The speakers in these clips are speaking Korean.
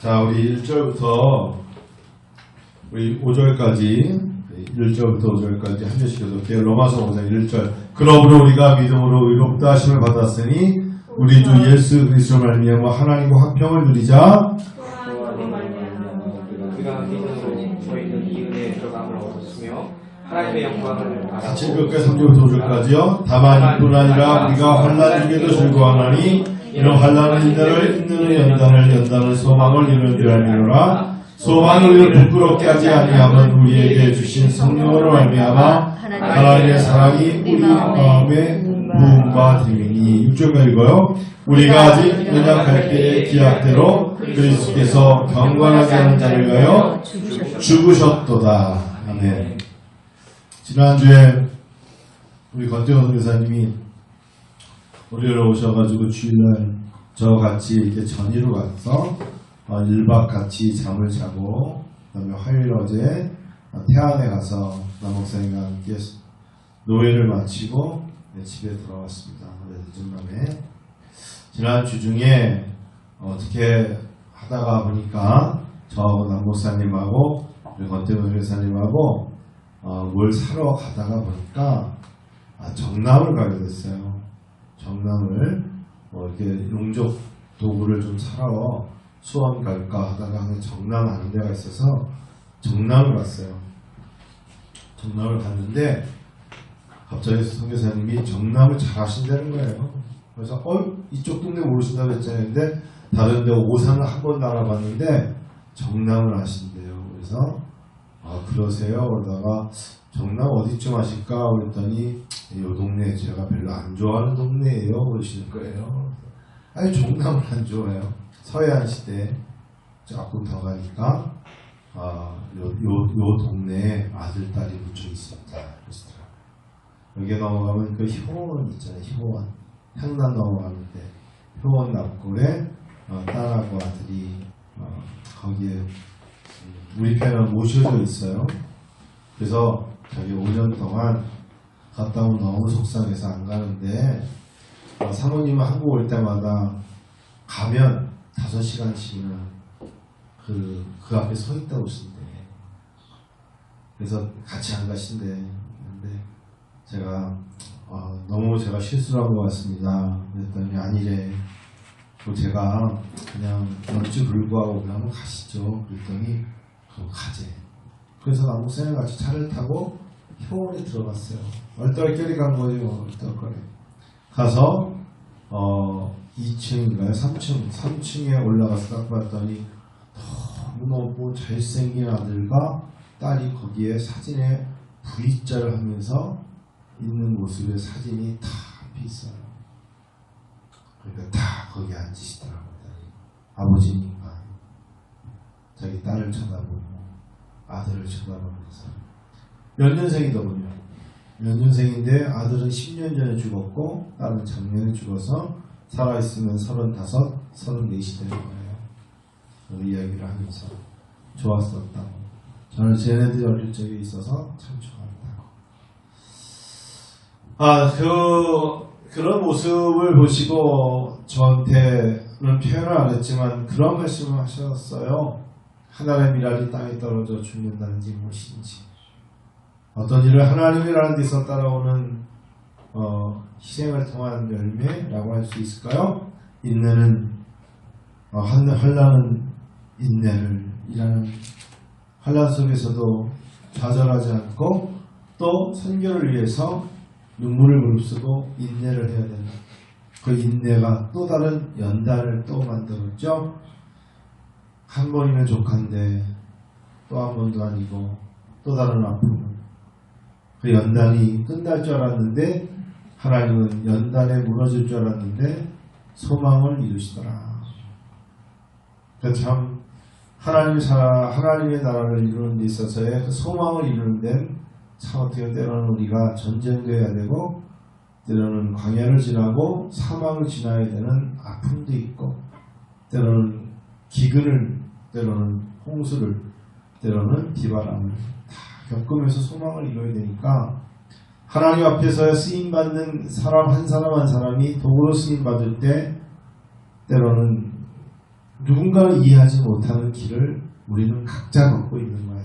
자, 우리 1절부터 우리 5절까지 1절부터 5절까지 한 절씩 읽을게요. 로마서 5장 1절. 그러므로 우리가 믿음으로 의롭다 하심을 받았으니 우리 주 예수 그리스도 말미암아 하나님과 화평을 누리자. 그가 믿음으로 저희는 이 은혜에 들어감을 얻었으며 하나님의 영광을 받았고 읽을게요. 3절부터 5절까지요. 다만 이뿐 아니라 우리가 환난 중에도 즐거워하나니 이런 환난은 인내를 인내는 연단을 연단은 소망을 이루는 줄 알미노라. 소망을 우리를 부끄럽게 하지 아니하면 우리에게 주신 성령으로 말미암아 하나님의 사랑이 우리 마음에 부음과 되니 6절까지 읽어요. 우리가 아직 연약할 때의 기약대로 그리스도께서 경건하게 하는 자를 위하여 죽으셨도다. 아멘. 지난주에 우리 권태원 선교사님이 우리를 오셔가지고 주일날 저같이 이렇게 전의로 가서 어, 1박 같이 잠을 자고 그다음에 화요일 어제 어, 태안에 가서 남목사님과 함께 노예를 마치고 네, 집에 돌아왔습니다. 어제 늦은 밤에 지난 주 중에 어떻게 하다가 보니까 저하고 남목사님하고 우리 권태원 선교사님하고 어, 뭘 사러 가다가 보니까 아, 정남을 가게 됐어요. 정남을 뭐 이렇게 용접 도구를 좀 사러 수원 갈까 하다가 정남 하는 데가 있어서 정남을 갔어요. 정남을 갔는데 갑자기 선교사님이 정남을 잘 하신다는 거예요. 그래서 어 이쪽 동네 모르신다고 했잖아요. 근데 다른 데 오산을 한 번 알아봤는데 정남을 하신대요. 그래서 아 그러세요? 그러다가 정남 어디쯤 하실까? 그랬더니 이 동네 제가 별로 안 좋아하는 동네예요. 그러시는 거예요. 아니 정남을 안 좋아해요. 서해안 시대 조금 더 가니까 아, 요, 요, 요 동네에 아들, 딸이 묻혀 있습니다. 그러시더라고요. 여기 넘어가면 그 효원 있잖아요. 효원. 향남 넘어가는데 효원 납골에 어, 딸하고 아들이 어, 거기에 음, 우리 편은 모셔져 있어요. 그래서 저기 5년 동안 갔다 오면 너무 속상해서 안 가는데 어, 사모님은 한국 올 때마다 가면 5시간씩이나 그, 그 앞에 서 있다 오신대. 그래서 같이 안 가신대. 근데 제가 어, 너무 제가 실수를 한 것 같습니다. 그랬더니 아니래. 뭐 제가 그냥 연주 불구하고 그냥 가시죠. 그랬더니 그럼 가재. 그래서 남북생을 같이 차를 타고 효원에 들어갔어요. 얼떨결에 간 거예요. 얼떨결에. 가서 어 2층인가요? 3층, 3층에 올라가서 딱 봤더니 너무너무 잘생긴 아들과 딸이 거기에 사진에 V자를 하면서 있는 모습의 사진이 다 있어요. 그러니까 다 거기 앉으시더라고요. 아버지니까 자기 딸을 쳐다보고 아들을 쳐다보면서 몇 년생이더군요. 몇 년생인데 아들은 10년 전에 죽었고 딸은 작년에 죽어서 살아있으면 35, 34이 되는 거예요. 그 이야기를 하면서 좋았었다고. 저는 쟤네들이 어릴 적에 있어서 참 좋았다고. 아, 그, 그런 모습을 보시고 저한테는 표현을 안 했지만 그런 말씀을 하셨어요. 미랄이 땅에 떨어져 죽는다는 게 무엇인지. 어떤 일을 하나님이라는 데서 따라오는 어, 희생을 통한 열매라고 할 수 있을까요? 인내는 어, 한- 환란은 인내를 일하는 환란 속에서도 좌절하지 않고 또 선교를 위해서 눈물을 무릅쓰고 인내를 해야 된다. 그 인내가 또 다른 연단을 또 만들었죠. 한 번이면 족한데 또 한 번도 아니고 또 다른 아픔을 그 연단이 끝날 줄 알았는데 하나님은 연단에 무너질 줄 알았는데 소망을 이루시더라. 그참 하나님 사 하나님의 나라를 이루는 데 있어서의 그 소망을 이루는 데는 참 어떻게 때로는 우리가 전쟁도 해야 되고 때로는 광야를 지나고 사막을 지나야 되는 아픔도 있고 때로는 기근을 때로는 홍수를 때로는 비바람을 다 겪으면서 소망을 이뤄야 되니까 하나님 앞에서 쓰임 받는 사람 한 사람 한 사람이 도구로 쓰임 받을 때 때로는 누군가를 이해하지 못하는 길을 우리는 각자 걷고 있는 거예요.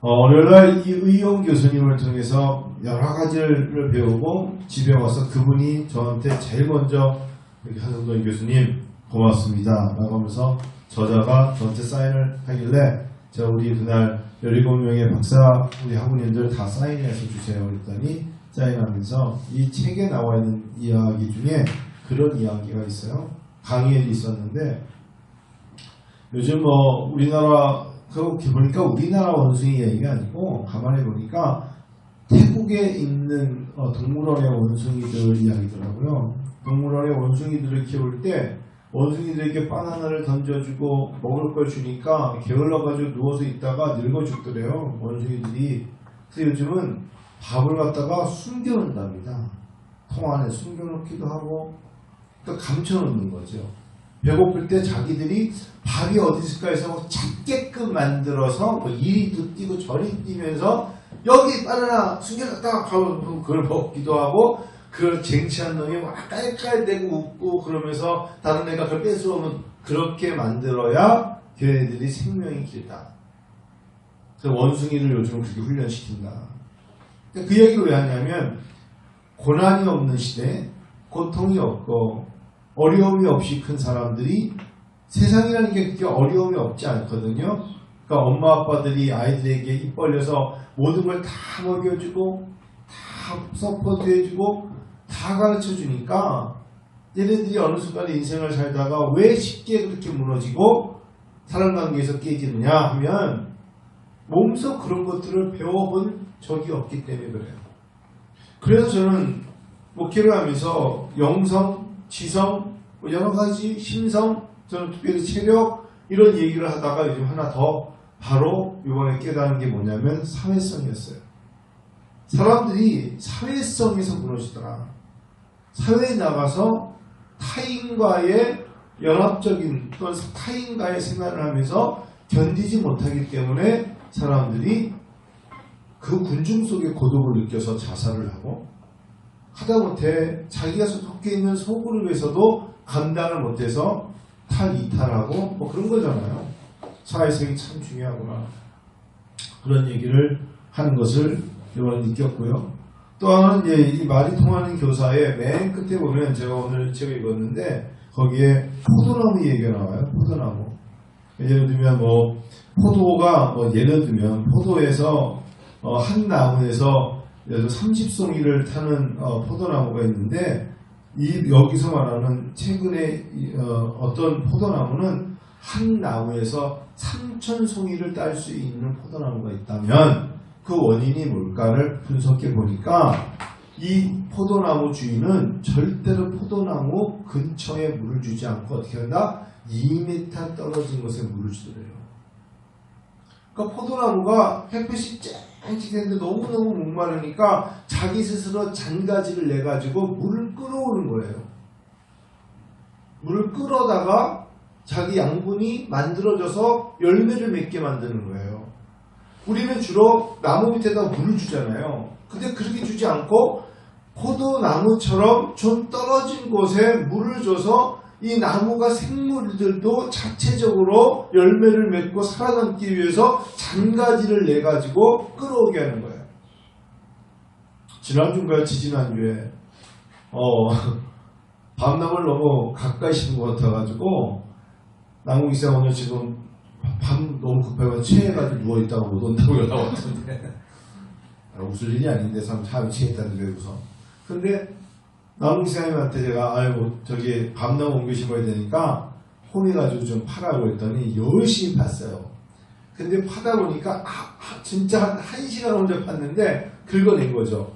어, 오늘날 이 의용 교수님을 통해서 여러 가지를 배우고 집에 와서 그분이 저한테 제일 먼저 이렇게 한성돈 교수님 고맙습니다 라고 하면서 저자가 저한테 사인을 하길래 제가 우리 그날 17명의 박사 우리 학우님들 다 사인해서 주세요 그랬더니 사인하면서 이 책에 나와 있는 이야기 중에 그런 이야기가 있어요 강의에도 있었는데 요즘 뭐 우리나라 그렇게 보니까 우리나라 원숭이 얘기가 아니고 가만히 보니까 태국에 있는 어, 동물원의 원숭이들 이야기더라고요. 동물원의 원숭이들을 키울 때 원숭이들에게 바나나를 던져주고 먹을 걸 주니까 게을러가지고 누워서 있다가 늙어 죽더래요. 원숭이들이. 그래서 요즘은 밥을 갖다가 숨겨놓는답니다. 통 안에 숨겨놓기도 하고 또 감춰놓는 거죠. 배고플 때 자기들이 밥이 어디 있을까 해서 뭐 찾게끔 만들어서 뭐 이리도 뛰고 저리 뛰면서 여기 바나나 숨겨놨다가 그걸 먹기도 하고 그걸 쟁취한 놈이 막 깔깔대고 웃고 그러면서 다른 애가 그걸 뺏어오면 그렇게 만들어야 걔네들이 생명이 길다. 그래서 원숭이를 요즘 그렇게 훈련시킨다. 그 얘기를 왜 하냐면 고난이 없는 시대, 고통이 없고 어려움이 없이 큰 사람들이 세상이라는 게 그렇게 어려움이 없지 않거든요. 그러니까 엄마 아빠들이 아이들에게 입 벌려서 모든 걸 다 먹여주고 다 서포트 해주고 다 가르쳐 주니까 얘네들이 어느 순간 인생을 살다가 왜 쉽게 그렇게 무너지고 사람 관계에서 깨지느냐 하면 몸소 그런 것들을 배워본 적이 없기 때문에 그래요. 그래서 저는 목회를 하면서 영성, 지성, 뭐 여러 가지 심성, 저는 특별히 체력 이런 얘기를 하다가 요즘 하나 더 바로 이번에 깨달은 게 뭐냐면 사회성이었어요. 사람들이 사회성에서 무너지더라. 사회에 나가서 타인과의 연합적인 또는 타인과의 생활을 하면서 견디지 못하기 때문에 사람들이 그 군중 속의 고독을 느껴서 자살을 하고 하다못해 자기가 속해 있는 소그룹에서도 감당을 못해서 탈이탈하고 뭐 그런 거잖아요. 사회성이 참 중요하구나. 그런 얘기를 하는 것을 이번에 느꼈고요. 또 하나는 이제 이 말이 통하는 교사의 맨 끝에 보면 제가 오늘 책을 읽었는데 거기에 포도나무 얘기가 나와요. 포도나무. 예를 들면 뭐 포도가 뭐 예를 들면 포도에서 어, 한 나무에서 예를 들어 30송이를 타는 어, 포도나무가 있는데 이 여기서 말하는 최근에 이, 어, 떤 포도나무는 한 나무에서 3천 송이를 딸 수 있는 포도나무가 있다면 그 원인이 뭘까를 분석해 보니까 이 포도나무 주인은 절대로 포도나무 근처에 물을 주지 않고 어떻게 한다? 2m 떨어진 곳에 물을 주더래요. 그러니까 포도나무가 햇빛이 쨍쨍했는데 너무너무 목마르니까 자기 스스로 잔가지를 내가지고 물을 끌어오는 거예요. 물을 끌어다가 자기 양분이 만들어져서 열매를 맺게 만드는 거예요. 우리는 주로 나무 밑에다 물을 주잖아요. 근데 그렇게 주지 않고 포도나무처럼 좀 떨어진 곳에 물을 줘서 이 나무가 생물들도 자체적으로 열매를 맺고 살아남기 위해서 잔가지를 내 가지고 끌어오게 하는 거예요. 지난주인가요? 지지난주에 어, 밤나무를 너무 가까이 심은 것 같아가지고 남궁기사 오늘 지금 밤 너무 급해서 체해가지고 누워있다가 못 온다고 연락 왔던데. 아, 웃을 일이 아닌데 참참 취했다는데 왜 웃어 근데 남궁기사님한테 제가 아이고 저기 밤나무 옮겨 심어야 되니까 홈해가지고 좀 파라고 했더니 열심히 팠어요. 근데 파다 보니까 아, 아, 진짜 한, 한 시간 혼자 팠는데 긁어낸 거죠.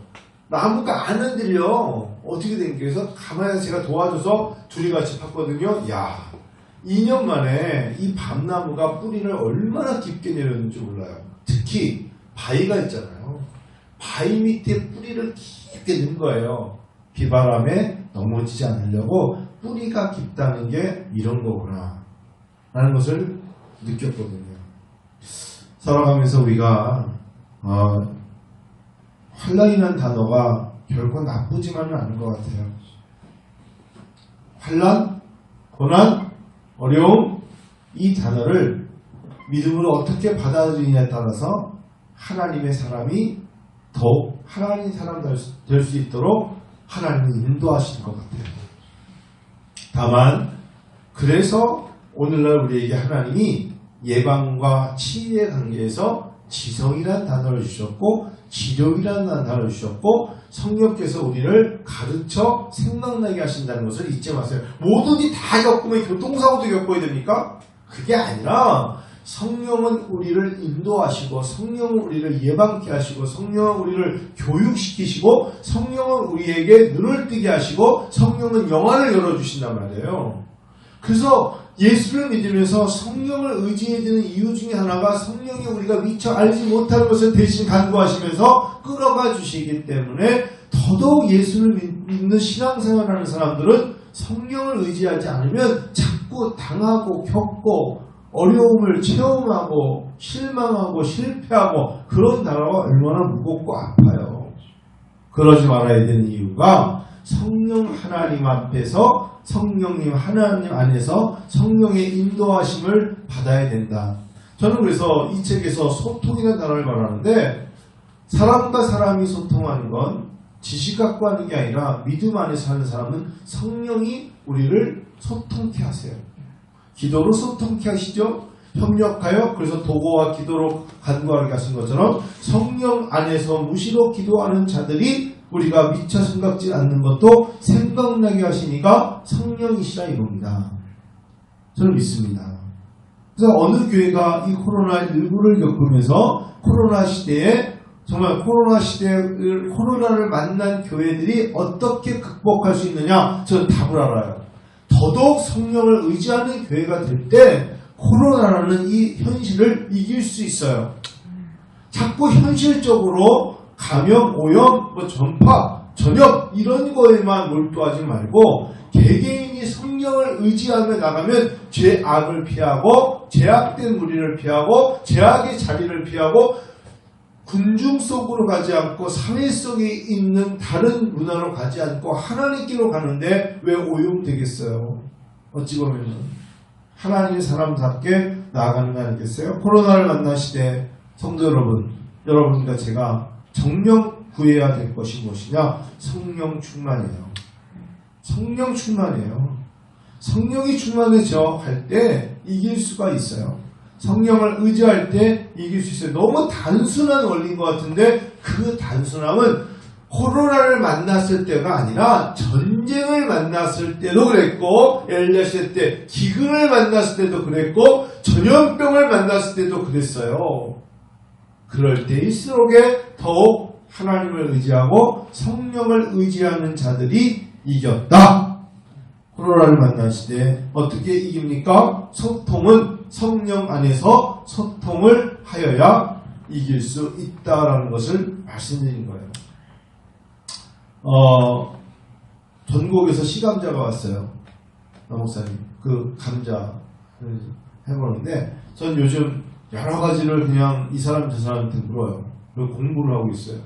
나무가 안 흔들려. 어떻게 된게 그래서 가만히 제가 도와줘서 둘이 같이 팠거든요. 야 2년 만에 이 밤나무가 뿌리를 얼마나 깊게 내렸는지 몰라요. 특히 바위가 있잖아요. 바위 밑에 뿌리를 깊게 넣은 거예요. 비바람에 넘어지지 않으려고 뿌리가 깊다는 게 이런 거구나. 라는 것을 느꼈거든요. 살아가면서 우리가 어, 환란이라는 단어가 결코 나쁘지만은 않은 것 같아요. 환란, 고난, 어려움 이 단어를 믿음으로 어떻게 받아들이냐에 따라서 하나님의 사람이 더욱 하나님 사람 될 수 있도록 하나님이 인도하시는 것 같아요. 다만 그래서 오늘날 우리에게 하나님이 예방과 치유의 관계에서 지성이라는 단어를 주셨고 지력이라는 단어를 주셨고 성령께서 우리를 가르쳐 생각나게 하신다는 것을 잊지 마세요. 뭐든지 다 겪으면 교통사고도 겪어야 됩니까? 그게 아니라 성령은 우리를 인도하시고 성령은 우리를 예방케 하시고 성령은 우리를 교육시키시고 성령은 우리에게 눈을 뜨게 하시고 성령은 영안을 열어주신단 말이에요. 그래서 예수를 믿으면서 성령을 의지해야 되는 이유 중에 하나가 성령이 우리가 미처 알지 못하는 것을 대신 간구하시면서 끌어가 주시기 때문에 더더욱 예수를 믿- 믿는 신앙생활 하는 사람들은 성령을 의지하지 않으면 자꾸 당하고 겪고 어려움을 체험하고 실망하고 실패하고 그런 단어가 얼마나 무겁고 아파요. 그러지 말아야 되는 이유가 성령 하나님 앞에서 성령님 하나님 안에서 성령의 인도하심을 받아야 된다. 저는 그래서 이 책에서 소통이라는 단어를 말하는데 사람과 사람이 소통하는 건 지식 갖고 하는 게 아니라 믿음 안에서 하는 사람은 성령이 우리를 소통케 하세요. 기도로 소통케 하시죠. 협력하여 그래서 도구와 기도로 간구하게 하신 것처럼 성령 안에서 무시로 기도하는 자들이 우리가 미처 생각지 않는 것도 생각나게 하시니까 성령이시라 이겁니다. 저는 믿습니다. 그래서 어느 교회가 이 코로나19를 겪으면서 코로나 시대에 정말 코로나 시대를 코로나를 만난 교회들이 어떻게 극복할 수 있느냐 저는 답을 알아요. 더더욱 성령을 의지하는 교회가 될 때 코로나라는 이 현실을 이길 수 있어요. 자꾸 현실적으로 감염, 오염, 뭐 전파, 전염 이런 거에만 몰두하지 말고 개개인이 성령을 의지하며 나가면 죄악을 피하고 죄악된 무리를 피하고 죄악의 자리를 피하고 군중 속으로 가지 않고 사회 속에 있는 다른 문화로 가지 않고 하나님께로 가는데 왜 오염되겠어요? 어찌 보면은 하나님의 사람답게 나아가는 거 아니겠어요? 코로나를 만난 시대 성도 여러분, 여러분과 제가 정령 구해야 될 것이 무엇이냐? 성령 충만이에요. 성령 충만이에요. 성령이 충만해져 갈때 이길 수가 있어요. 성령을 의지할 때 이길 수 있어요. 너무 단순한 원리인 것 같은데 그 단순함은 코로나를 만났을 때가 아니라 전쟁을 만났을 때도 그랬고 엘리야 시대 때 기근을 만났을 때도 그랬고 전염병을 만났을 때도 그랬어요. 그럴 때일수록에 더욱 하나님을 의지하고 성령을 의지하는 자들이 이겼다. 코로나를 시대에 어떻게 이깁니까? 소통은 성령 안에서 소통을 하여야 이길 수 있다라는 것을 말씀드린 거예요. 어, 전국에서 시감자가 왔어요. 남목사님. 그 감자 해보는데 전 요즘 여러 가지를 그냥 이 사람 저 사람한테 물어요. 공부를 하고 있어요.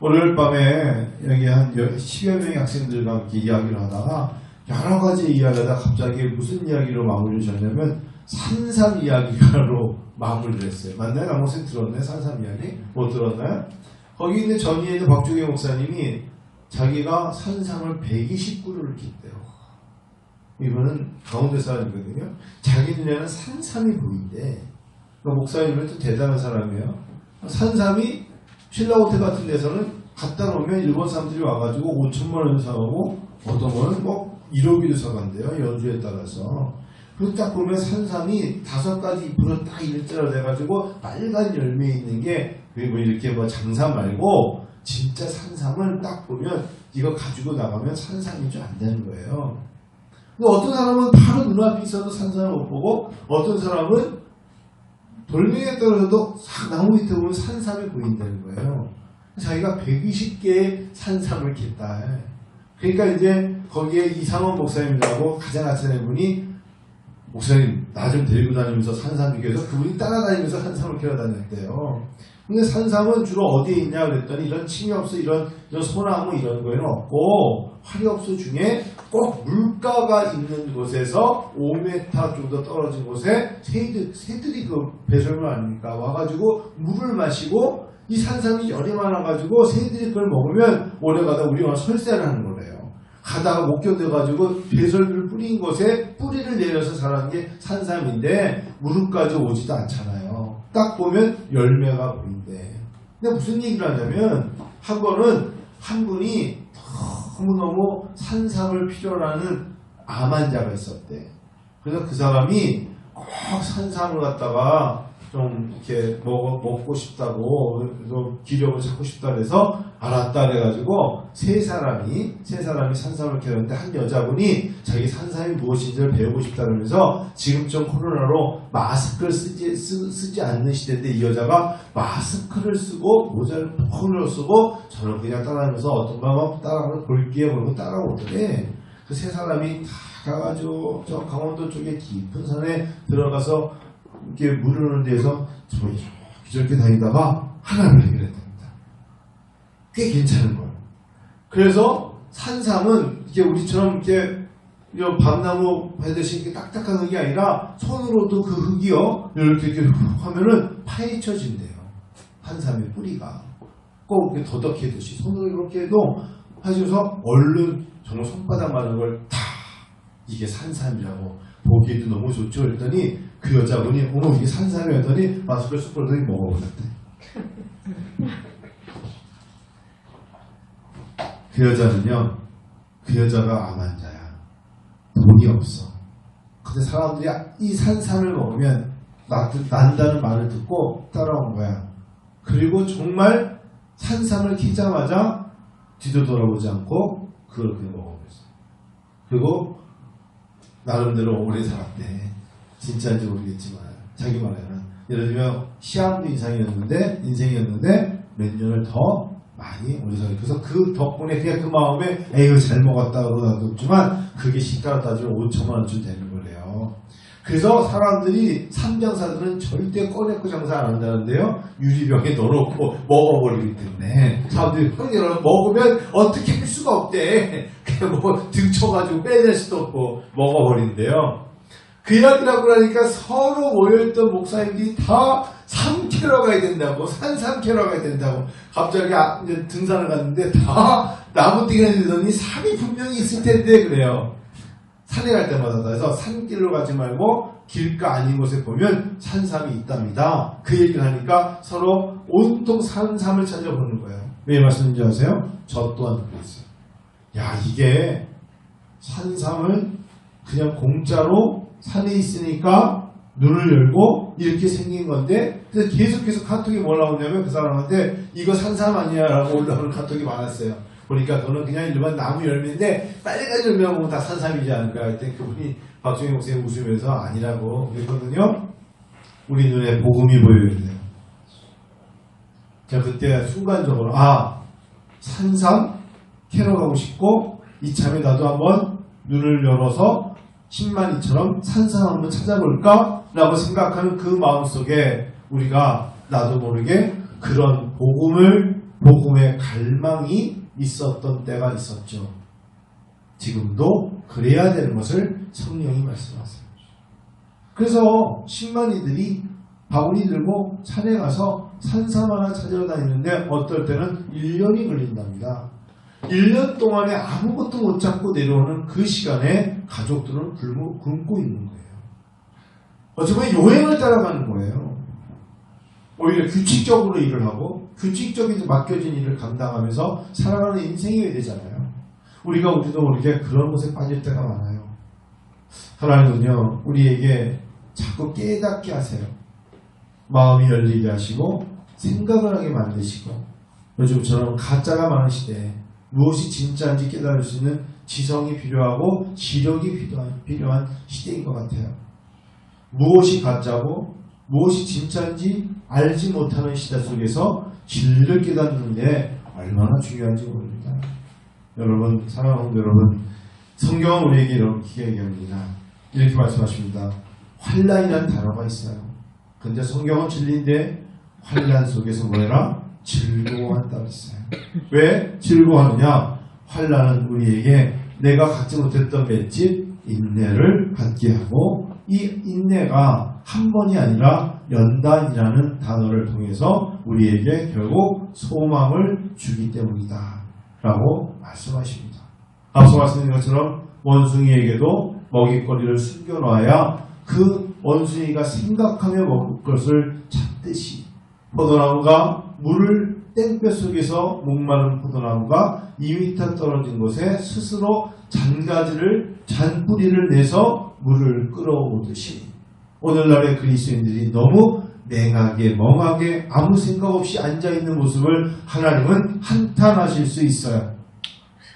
월요일 밤에 여기 한 10여 명의 학생들과 함께 이야기를 하다가 여러 가지 이야기하다 갑자기 무슨 이야기로 마무리를 졌냐면 산삼 이야기로 마무리를 했어요. 맞나요? 남목생 들었나요? 산삼 이야기? 못 들었나요? 거기 있는 전위에 있는 박종희 목사님이 자기가 산삼을 129그루를 깃대요. 이분은 가운데 사람이거든요. 자기 눈에는 산삼이 보인대. 그러니까 목사님은 또 대단한 사람이에요. 산삼이 신라호텔 같은 데서는 갖다 놓으면 일본 사람들이 와가지고 5천만 원 사가고 어떤 거는 뭐 1억이도 사간대요. 연주에 따라서. 그리고 딱 보면 산삼이 다섯 가지 잎으로 딱 일자로 돼가지고 빨간 열매 있는 게 그리고 이렇게 뭐 장사 말고 진짜 산삼을 딱 보면 이거 가지고 나가면 산삼이 좀안 되는 거예요. 근데 어떤 사람은 바로 눈앞에 있어도 산삼을 못 보고 어떤 사람은 돌멩이에 떨어져도 싹 나무 밑에 보면 산삼이 보인다는 거예요. 자기가 120개의 산삼을 겠다. 그러니까 이제 거기에 이상원 목사님이라고 가장 아시는 분이 목사님 나 좀 데리고 다니면서 산삼 비교해서 그분이 따라다니면서 산삼을 캐러 다녔대요. 근데 산삼은 주로 어디에 있냐 그랬더니 이런 침엽수 이런 이런 소나무 이런 거에는 없고 화렵수 중에 꼭 물가가 있는 곳에서 5m 정도 떨어진 곳에 새들, 새들이 그 배설물 아닙니까 와가지고 물을 마시고 이 산삼이 열이 많아가지고 새들이 그걸 먹으면 오래가다 우리가 설사를 하는 거래요. 가다가 못 견뎌가지고 배설물 뿌린 곳에 뿌리를 내려서 자라는 게 산삼인데 무릎까지 오지도 않잖아요. 딱 보면 열매가 보인대. 근데 무슨 얘기를 하냐면 한 번은 한 분이 너무너무 산삼을 필요로 하는 암 환자가 있었대. 그래서 그 사람이 꼭 산삼을 갖다가 좀 이렇게 먹, 먹고 싶다고 좀 기력을 찾고 싶다 그래서 알았다 그래가지고 세 사람이 세 사람이 산삼을 캐는데 한 여자분이 자기 산삼이 무엇인지를 배우고 싶다 그러면서 지금 좀 코로나로 마스크를 쓰지, 쓰, 쓰지 않는 시대인데 이 여자가 마스크를 쓰고 모자를 폰으로 쓰고 저는 그냥 따라하면서 어떤 방법 따라하면 볼게요 그러고 따라오더래 그세 사람이 다 가가지고 저 강원도 쪽에 깊은 산에 들어가서 이렇게 무르는 데서 저 이렇게 저렇게 다니다가 하나를 발견했답니다. 꽤 괜찮은 거예요. 그래서 산삼은 이게 우리처럼 이렇게 이 밤나무 이렇게 딱딱한 흙이 아니라 손으로도 그 흙이요 이렇게 이렇게 훅 하면은 파헤쳐진대요. 산삼의 뿌리가 꼭 이렇게 더덕해듯이 손으로 이렇게 해도 하셔서 얼른 정말 손바닥만한 걸 다 이게 산삼이라고 보기에도 너무 좋죠. 그랬더니 그 여자분이 어머 이게 산삼이 했더니 마스크를 쑥 걸더니 먹어버렸대. 그 여자는요. 그 여자가 암 환자야. 돈이 없어. 근데 사람들이 이 산삼을 먹으면 나- 난다는 말을 듣고 따라온 거야. 그리고 정말 산삼을 키자마자 뒤도 돌아보지 않고 그냥 먹어버렸어. 그리고 나름대로 오래 살았대. 진짜인지 모르겠지만 자기 말에는 예를 들면 시암도 인상이었는데 인생이었는데 몇 년을 더 많이 살았 그래서 그 덕분에 그냥 그 마음에 에휴 잘 먹었다 그러다 높지만 그게 시가로 따지면 5천만 원쯤 되는 거래요. 그래서 사람들이 삼장사들은 절대 꺼내고 장사 안 한다는데요. 유리병에 넣어놓고 먹어버리기 때문에 사람들이 형님 먹으면 어떻게 할 수가 없대. 그냥 뭐 등쳐가지고 빼낼 수도 없고 먹어버린대요. 그 이야기라고 그러니까 서로 모여있던 목사님들이 다 삼 캐러 가야 된다고 산삼 캐러 가야 된다고 갑자기 아- 이제 등산을 갔는데 다 나무뛰기를 들더니 산이 분명히 있을 텐데 그래요. 산에 갈 때마다 그래서 산길로 가지 말고 길가 아닌 곳에 보면 산삼이 있답니다. 그 얘기를 하니까 서로 온통 산삼을 찾아보는 거예요. 왜 말씀인지 아세요? 저 또한 그랬어요. 야 이게 산삼을 그냥 공짜로 산에 있으니까 눈을 열고 이렇게 생긴 건데 그래서 계속해서 카톡이 뭐 나오냐면 그 사람한테 이거 산삼 아니야 라고 올라오는 카톡이 많았어요. 보니까 그거는 그냥 일반 나무 열매인데 빨간 열매만 보면 다 산삼이지 않을까 했더니 그분이 박종희 목사님 웃으면서 아니라고 그랬거든요. 우리 눈에 복음이 보여야 돼요. 제가 그때 순간적으로 아 산삼 캐러 가고 싶고 이참에 나도 한번 눈을 열어서 10만 이처럼 산삼 한번 찾아볼까? 라고 생각하는 그 마음 속에 우리가 나도 모르게 그런 복음을 복음의 갈망이 있었던 때가 있었죠. 지금도 그래야 되는 것을 성령이 말씀하세요. 그래서 10만이들이 바구니 들고 산에 가서 산삼 하나 찾으러 다니는데 어떨 때는 1년이 걸린답니다. 1년 동안에 아무것도 못 잡고 내려오는 그 시간에 가족들은 굶고 있는 거예요. 어쩌면 여행을 따라가는 거예요. 오히려 규칙적으로 일을 하고 규칙적인 맡겨진 일을 감당하면서 살아가는 인생이 되잖아요. 우리가 우리도 모르게 그런 곳에 빠질 때가 많아요. 하나님은요, 우리에게 자꾸 깨닫게 하세요. 마음이 열리게 하시고 생각을 하게 만드시고 요즘처럼 가짜가 많은 시대에 무엇이 진짜인지 깨달을 수 있는 지성이 필요하고 지력이 필요한, 필요한 시대인 것 같아요. 무엇이 가짜고 무엇이 진짜인지 알지 못하는 시대 속에서 진리를 깨닫는 게 얼마나 중요한지 모릅니다. 여러분, 사랑하는 여러분, 성경은 우리에게 이렇게 얘기합니다. 이렇게 말씀하십니다. 환란이라는 단어가 있어요. 근데 성경은 진리인데 환란 속에서 뭐해라? 즐거워한다고 했어요. 왜 즐거워하느냐? 환란은 우리에게 내가 갖지 못했던 맷집 인내를 갖게 하고 이 인내가 한 번이 아니라 연단이라는 단어를 통해서 우리에게 결국 소망을 주기 때문이다. 라고 말씀하십니다. 앞서 말씀드린 것처럼 원숭이에게도 먹잇거리를 숨겨놔야 그 원숭이가 생각하며 먹을 것을 찾듯이 포도나무가 물을 땡볕 속에서 목마른 포도나무가 2m 떨어진 곳에 스스로 잔가지를 잔뿌리를 내서 물을 끌어오듯이 오늘날의 그리스도인들이 너무 냉하게 멍하게 아무 생각 없이 앉아있는 모습을 하나님은 한탄하실 수 있어요.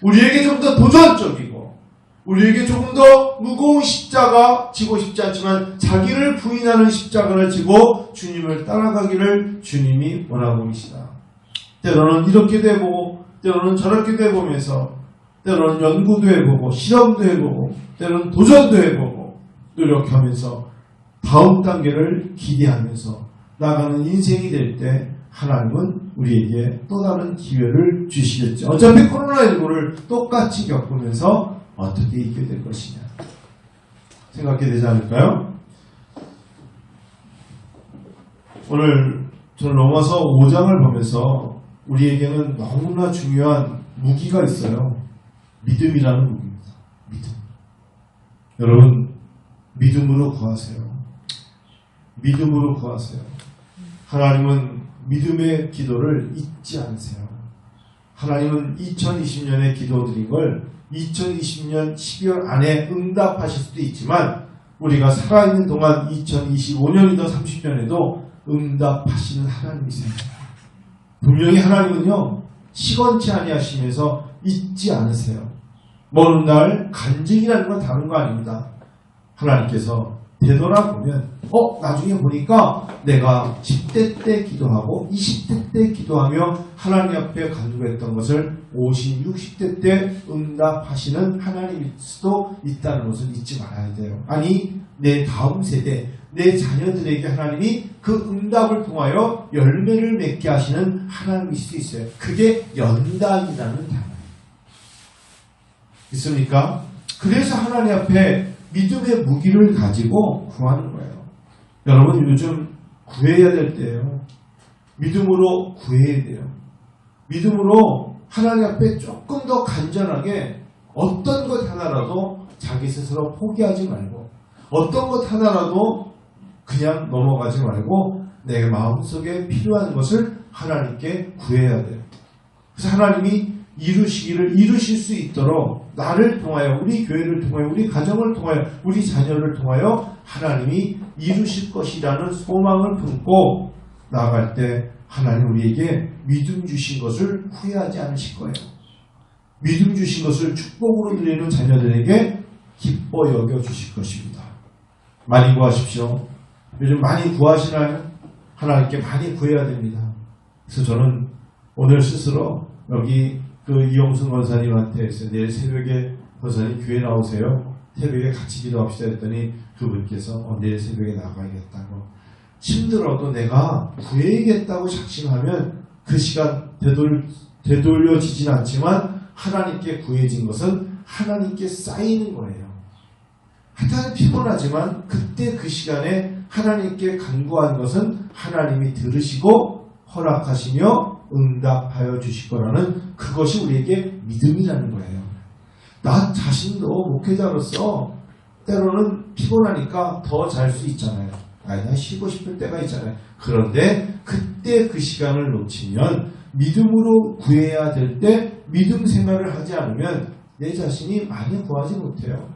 우리에게 좀 더 도전적이고 우리에게 조금 더 무거운 십자가 지고 싶지 않지만 자기를 부인하는 십자가를 지고 주님을 따라가기를 주님이 원하고 계시다. 때로는 이렇게도 해보고 때로는 저렇게도 해보면서 때로는 연구도 해보고 실험도 해보고 때로는 도전도 해보고 노력하면서 다음 단계를 기대하면서 나가는 인생이 될 때 하나님은 우리에게 또 다른 기회를 주시겠죠. 어차피 코로나19를 똑같이 겪으면서 어떻게 있게 될 것이냐 생각해 되지 않을까요? 오늘 저는 로마서 5장을 보면서 우리에게는 너무나 중요한 무기가 있어요. 믿음이라는 무기입니다. 믿음. 여러분 믿음으로 구하세요. 믿음으로 구하세요. 하나님은 믿음의 기도를 잊지 않으세요. 하나님은 2020년에 기도드린 걸 2020년 12월 안에 응답하실 수도 있지만 우리가 살아있는 동안 2025년이든 30년에도 응답하시는 하나님이세요. 분명히 하나님은요 시건치 아니하시면서 잊지 않으세요. 먼 날 간증이라는 건 다른 거 아닙니다. 하나님께서 되돌아보면 어 나중에 보니까 내가 10대 때 기도하고 20대 때 기도하며 하나님 앞에 간구했던 것을 50, 60대 때 응답하시는 하나님일 수도 있다는 것을 잊지 말아야 돼요. 아니 내 다음 세대 내 자녀들에게 하나님이 그 응답을 통하여 열매를 맺게 하시는 하나님일 수도 있어요. 그게 연단이라는 단어예요. 있습니까? 그래서 하나님 앞에 믿음의 무기를 가지고 구하는 거예요. 여러분 요즘 구해야 될 때예요. 믿음으로 구해야 돼요. 믿음으로 하나님 앞에 조금 더 간절하게 어떤 것 하나라도 자기 스스로 포기하지 말고 어떤 것 하나라도 그냥 넘어가지 말고 내 마음속에 필요한 것을 하나님께 구해야 돼요. 그래서 하나님이 이루시기를 이루실 수 있도록 나를 통하여 우리 교회를 통하여 우리 가정을 통하여 우리 자녀를 통하여 하나님이 이루실 것이라는 소망을 품고 나아갈 때 하나님 우리에게 믿음 주신 것을 후회하지 않으실 거예요. 믿음 주신 것을 축복으로 누리는 자녀들에게 기뻐 여겨 주실 것입니다. 많이 구하십시오. 요즘 많이 구하시나요? 하나님께 많이 구해야 됩니다. 그래서 저는 오늘 스스로 여기 그 이용순 권사님한테 해서 내일 새벽에 권사님 교회 나오세요. 새벽에 같이 기도합시다 했더니 그분께서 어, 내일 새벽에 나가야겠다고 힘들어도 내가 구해야겠다고 작심하면 그 시간 되돌, 되돌려지진 않지만 하나님께 구해진 것은 하나님께 쌓이는 거예요. 하여튼 피곤하지만 그때 그 시간에 하나님께 간구한 것은 하나님이 들으시고 허락하시며 응답하여 주실 거라는 그것이 우리에게 믿음이라는 거예요. 나 자신도 목회자로서 때로는 피곤하니까 더 잘 수 있잖아요. 아니, 쉬고 싶을 때가 있잖아요. 그런데 그때 그 시간을 놓치면 믿음으로 구해야 될 때 믿음 생활을 하지 않으면 내 자신이 많이 구하지 못해요.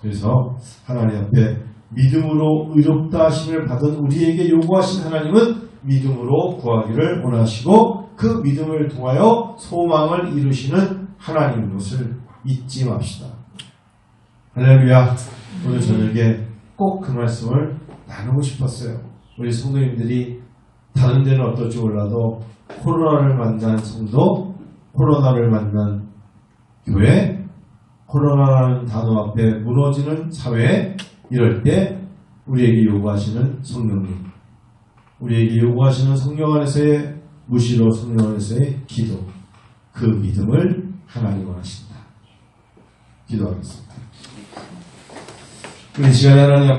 그래서 하나님 앞에 믿음으로 의롭다 하심을 받은 우리에게 요구하신 하나님은 믿음으로 구하기를 원하시고 그 믿음을 통하여 소망을 이루시는 하나님인 것을 잊지 맙시다. 할렐루야. 오늘 저녁에 꼭 그 말씀을 나누고 싶었어요. 우리 성도님들이 다른 데는 어떨지 몰라도 코로나를 만난 성도, 코로나를 만난 교회, 코로나라는 단어 앞에 무너지는 사회 이럴 때 우리에게 요구하시는 성령님, 우리에게 요구하시는 성령 안에서의 무시로 성령 안에서의 기도, 그 믿음을 하나님 원하신다. 기도하겠습니다. 우리 시간에 하나님